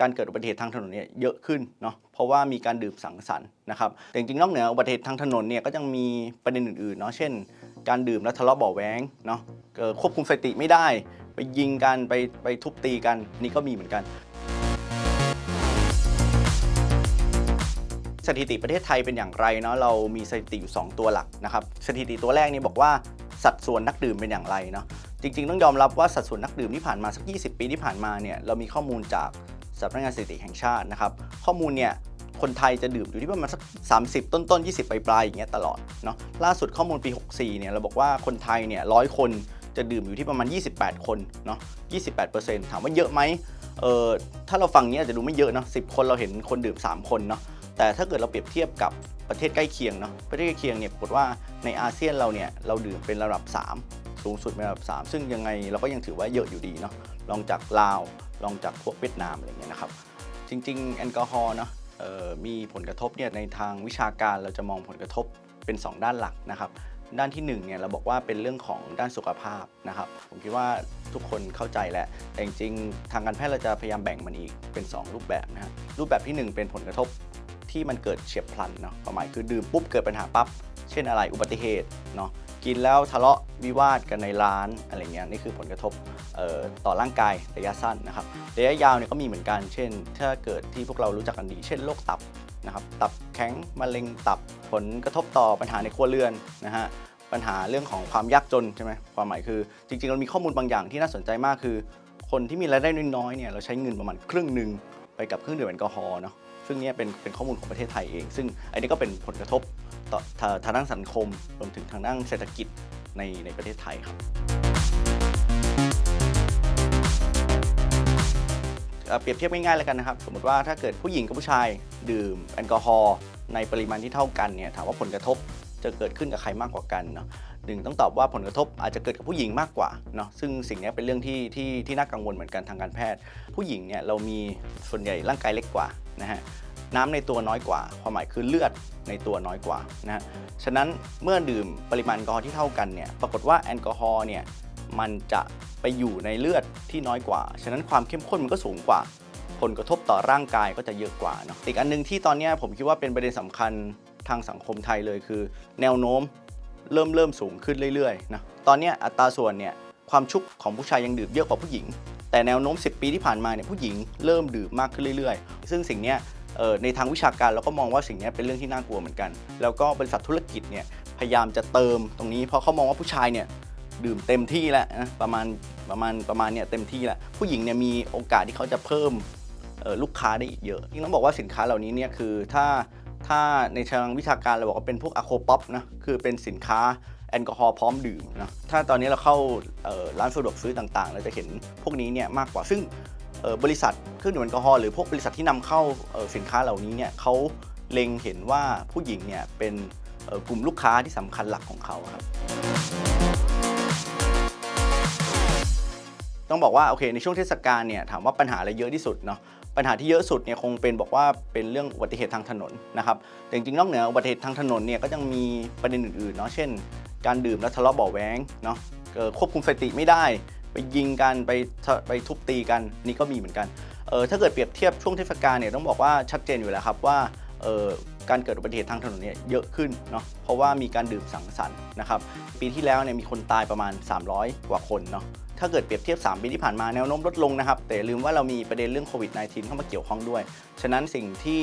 การเกิดอุบัติเหตุทางถนนเนี่ยเยอะขึ้นเนาะเพราะว่ามีการดื่มสังสรรค์นะครับแต่จริงๆนอกเหนืออุบัติเหตุทางถนนเนี่ยก็ยังมีประเด็นอื่นๆเนาะเช่น การดื่มแล้วทะเลาะเบาะแว้งเนาะเอ่อควบคุมสติไม่ได้ ไปยิงกันไปไปทุบตีกันนี่ก็มีเหมือนกัน สถิติประเทศไทยเป็นอย่างไรเนาะเรามีสถิติอยู่ 2 ตัวหลักนะครับสถิติตัวแรกนี่บอกว่าสัดส่วนนักดื่มเป็นอย่างไรเนาะจริงๆ ต้องยอมรับว่าสัดส่วนนักดื่มที่ผ่านมาสัก 20 ปีที่ผ่านมาเนี่ยเรามีข้อมูลจาก สำนักงานสถิติแห่งชาตินะครับ ข้อมูลเนี่ยคนไทยจะดื่มอยู่ที่ประมาณสัก 30 ต้นๆ20 ปลายๆอย่างเงี้ยตลอดเนาะล่าสุดข้อมูลปี 64 เนี่ยเราบอกว่าคนไทยเนี่ยร้อยคนจะดื่มอยู่ที่ประมาณ 28 คนเนาะ28%ถามว่าเยอะไหมเออถ้าเราฟังเนี้ยอาจจะดูไม่เยอะเนาะ10 คนเราเห็นคนดื่ม 3 คนเนาะแต่ถ้าเกิดเราเปรียบเทียบกับประเทศใกล้เคียงเนาะประเทศใกล้เคียงเนี่ยปรากฏว่าในอาเซียนเราเนี่ยเราดื่มเป็นระดับ 3 สูงสุดเป็นระดับ 3 ซึ่งยังไงเราก็ยังถือว่าเยอะอยู่ดีเนาะลองจากลาว ลองจากพวกเวียดนามอะไรเงี้ยนะครับ จริง ๆ แอลกอฮอล์เนาะมีผลกระทบเนี่ยในทางวิชาการเราจะมองผลกระทบเป็น 2 ด้านหลักนะครับ ด้านที่1เนี่ยเราบอกว่าเป็นเรื่องของด้านสุขภาพนะครับ ผมคิดว่าทุกคนเข้าใจแหละ แต่จริงๆ ทางการแพทย์เราจะพยายามแบ่งมันอีกเป็น 2 รูปแบบนะฮะรูปแบบทีหนึ่1 เป็นผลกระทบที่มันเกิดเฉียบพลันเนาะความหมายคือดื่มปุ๊บเกิดปัญหาปั๊บ เช่นอะไรอุบัติเหตุเนาะกินแล้วทะเลาะวิวาทกันในร้านอะไรเงี้ยนี่คือผลกระทบ ต่อร่างกายระยะสั้นนะครับระยะยาวเนี่ยก็มีเหมือนกัน เช่น ถ้าเกิดที่พวกเรารู้จักกันดี เช่นโรคตับนะครับตับแข็งมะเร็งตับผลกระทบต่อปัญหาในครัวเรือนนะฮะปัญหาเรื่องของความยากจนใช่ไหมความหมายคือ จริงๆเรามีข้อมูลบางอย่างที่น่าสนใจมากคือ คนที่มีรายได้น้อยๆเนี่ยเราใช้เงินประมาณครึ่งหนึ่งไปกับเครื่องดื่มแอลกอฮอล์เนาะซึ่งเนี่ยเป็นเป็นข้อมูลของประเทศไทยเอง ซึ่งอันนี้ก็เป็นผลกระทบต่อทางทางด้านสังคมรวมถึงทางด้านเศรษฐกิจในในประเทศไทยครับ เปรียบเทียบง่ายๆแล้วกันนะครับ สมมติว่าถ้าเกิดผู้หญิงกับผู้ชายดื่มแอลกอฮอล์ในปริมาณที่เท่ากันเนี่ยถามว่าผลกระทบจะเกิดขึ้นกับใครมากกว่ากันเนาะหนึ่งต้องตอบว่าผลกระทบอาจจะเกิดกับผู้หญิงมากกว่าเนาะซึ่งสิ่งนี้เป็นเรื่องที่ที่ที่น่ากังวลเหมือนกันทางการแพทย์ ผู้หญิงเนี่ยเรามีส่วนใหญ่ร่างกายเล็กกว่านะฮะน้ำในตัวน้อยกว่า ความหมายคือเลือดในตัวน้อยกว่านะฮะฉะนั้นเมื่อดื่มปริมาณแอลกอฮอล์ที่เท่ากันเนี่ยปรากฏว่าแอลกอฮอล์เนี่ย มันจะไปอยู่ในเลือดที่น้อยกว่า ฉะนั้นความเข้มข้นมันก็สูงกว่า ผลกระทบต่อร่างกายก็จะเยอะกว่าเนาะอีกอันหนึงที่ตอนนี้ผมคิดว่าเป็นประเด็นสำคัญทางสังคมไทยเลยคือ แนวโน้มเริ่มเริ่มสูงขึ้นเรื่อยๆนะตอนนี้อัตราส่วนเนี่ยความชุกของผู้ชายยังดื่มเยอะกว่าผู้หญิง แต่แนวโน้ม 10 ปีที่ผ่านมาเนี่ยผู้หญิงเริ่มดื่มมากขึ้นเรื่อยๆ ซึ่งสิ่งนี้ในทางวิชาการเราก็มองว่าสิ่งนี้เป็นเรื่องที่น่ากลัวเหมือนกัน แล้วก็บริษัทธุรกิจเนี่ยพยายามจะเติมตรงนี้เพราะเขามองว่าผู้ชายเนี่ย ดื่มเต็มที่แล้วนะประมาณประมาณประมาณเนี่ยเต็มที่แล้วผู้หญิงเนี่ยมีโอกาสที่เขาจะเพิ่มลูกค้าได้อีกเยอะยิ่งต้องบอกว่าสินค้าเหล่านี้เนี่ยคือถ้าถ้าในเชิงวิชาการเราบอกว่าเป็นพวกอะโคป๊อปนะคือเป็นสินค้าแอลกอฮอล์พร้อมดื่มนะถ้าตอนนี้เราเข้าร้านสะดวกซื้อต่างๆ เราจะเห็นพวกนี้เนี่ยมากกว่าซึ่งบริษัทเครื่องดื่มแอลกอฮอล์หรือพวกบริษัทที่นำเข้าสินค้าเหล่านี้เนี่ยเขาเล็งเห็นว่าผู้หญิงเนี่ยเป็นกลุ่มลูกค้าที่สำคัญหลักของเขาครับ ต้องบอกว่าโอเคในช่วงเทศกาลเนี่ยถามว่าปัญหาอะไรเยอะที่สุดเนาะปัญหาที่เยอะสุดเนี่ยคงเป็นบอกว่าเป็นเรื่องอุบัติเหตุทางถนนนะครับแต่จริงๆนอกเหนืออุบัติเหตุทางถนนเนี่ยก็ยังมีประเด็นอื่นๆเนาะเช่น การดื่มแล้วทะเลาะเบาะแว้งเนาะควบคุมสติไม่ได้ ไปยิงกันไปทะไปทุบตีกันนี่ก็มีเหมือนกันเออถ้าเกิดเปรียบเทียบช่วงเทศกาลเนี่ยต้องบอกว่าชัดเจนอยู่แล้วครับว่าเออการเกิดอุบัติเหตุทางถนนเนี่ยเยอะขึ้นเนาะเพราะว่ามีการดื่มสังสรรค์นะครับปีที่แล้วเนี่ยมีคนตายประมาณ 300 กว่าคนเนาะถ้าเกิดเปรียบเทียบ 3 ปีที่ผ่านมาแนวโน้มลดลงนะครับ แต่ลืมว่าเรามีประเด็นเรื่องโควิด -19 เข้ามาเกี่ยวข้องด้วย ฉะนั้นสิ่งที่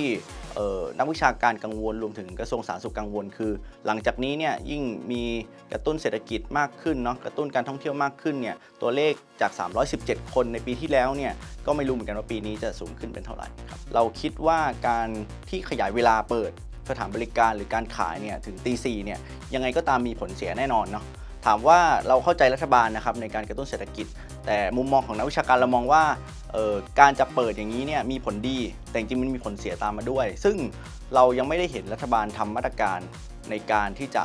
นักวิชาการกังวลรวมถึงกระทรวงสาธารณสุขกังวล คือ หลังจากนี้เนี่ยยิ่งมีกระตุ้นเศรษฐกิจมากขึ้นเนาะกระตุ้นการท่องเที่ยวมากขึ้นเนี่ยตัวเลขจาก 317 คนในปีที่แล้วเนี่ยก็ไม่รู้เหมือนกันว่าปีนี้จะสูงขึ้นเป็นเท่าไหร่ครับเราคิดว่าการที่ขยายเวลาเปิด สถานบริการหรือการขายเนี่ยถึงตีสี่เนี่ยยังไงก็ตามมีผลเสียแน่นอนเนาะถามว่าเราเข้าใจรัฐบาลนะครับในการกระตุ้นเศรษฐกิจ แต่มุมมองของนักวิชาการเรามองว่าออการจะเปิดอย่างนี้เนี่ยมีผลดี แต่จริงมันมีผลเสียตามมาด้วย ซึ่งเรายังไม่ได้เห็นรัฐบาลทำมาตรการในการที่จะ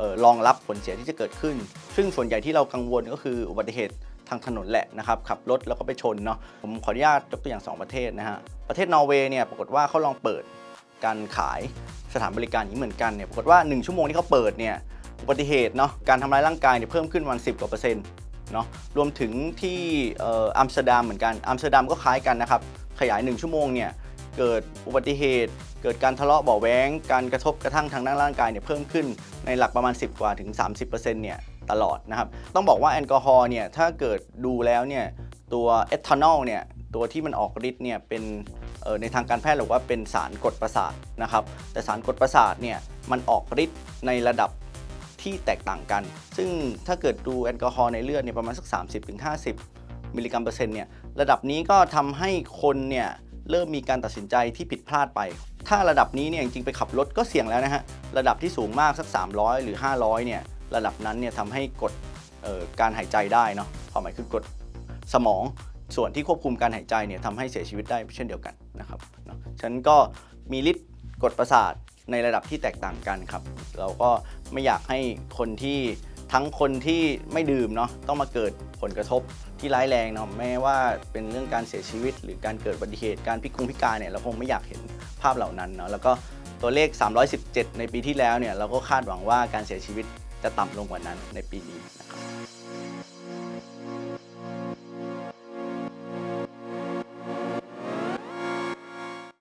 ออรองรับผลเสียที่จะเกิดขึ้น ซึ่งส่วนใหญ่ที่เรากังวลก็คืออุบัติเหตุทางถนนแหละนะครับขับรถแล้วก็ไปชนเนาะผมขออนุญาตยกตัวอย่าง 2 ประเทศนะฮะประเทศนอร์เวย์เนี่ยปรากฏว่าเขาลองเปิด การขายสถานบริการนี้เหมือนกันเนี่ยปรากฏว่า 1 ชั่วโมงที่เขาเปิดเนี่ยอุบัติเหตุเนาะการทำร้ายร่างกายเนี่ยเพิ่มขึ้นประมาณ10กว่าเปอร์เซ็นต์เนาะรวมถึงที่อัมสเตอร์ดัมเหมือนกันอัมสเตอร์ดัมก็คล้ายกันนะครับขยาย 1 ชั่วโมงเนี่ยเกิดอุบัติเหตุ เกิดการทะเลาะเบาแวงการกระทบกระทั่งทางด้านร่างกายเนี่ยเพิ่มขึ้นในหลักประมาณ 10 กว่าถึง 30%เนี่ยตลอดนะครับ ต้องบอกว่าแอลกอฮอล์เนี่ยถ้าเกิดดูแล้วเนี่ยตัวเอทานอลเนี่ยตัวที่มันออกฤทธิ์เนี่ยเป็น ในทางการแพทย์เรียกว่าเป็นสารกดประสาทนะครับ แต่สารกดประสาทเนี่ยมันออกฤทธิ์ในระดับที่แตกต่างกัน ซึ่งถ้าเกิดดูแอลกอฮอล์ในเลือดเนี่ยประมาณสัก 30-50 มิลลิกรัมเปอร์เซ็นต์เนี่ยระดับนี้ก็ทำให้คนเนี่ยเริ่มมีการตัดสินใจที่ผิดพลาดไป ถ้าระดับนี้เนี่ยจริงๆไปขับรถก็เสี่ยงแล้วนะฮะ ระดับที่สูงมากสัก 300 หรือ 500เนี่ยระดับนั้นเนี่ยทำให้กดการหายใจได้เนาะความหมายคือกดสมองส่วนที่ควบคุมการหายใจเนี่ยทำให้เสียชีวิตได้เช่นเดียวกัน นะครับเนาะฉันก็มีฤทธิ์กดประสาทในระดับที่แตกต่างกันครับ เราก็ไม่อยากให้คนที่ทั้งคนที่ไม่ดื่มเนาะต้องมาเกิดผลกระทบที่ร้ายแรงเนาะแม้ว่าเป็นเรื่องการเสียชีวิต หรือการเกิดอุบัติเหตุการพิกงพิการเนี่ยเราคงไม่อยากเห็นภาพเหล่านั้นเนาะแล้วก็ตัวเลข 317 ในปีที่แล้วเนี่ยเราก็คาดหวังว่าการเสียชีวิตจะต่ำลงกว่านั้นในปีนี้นะครับ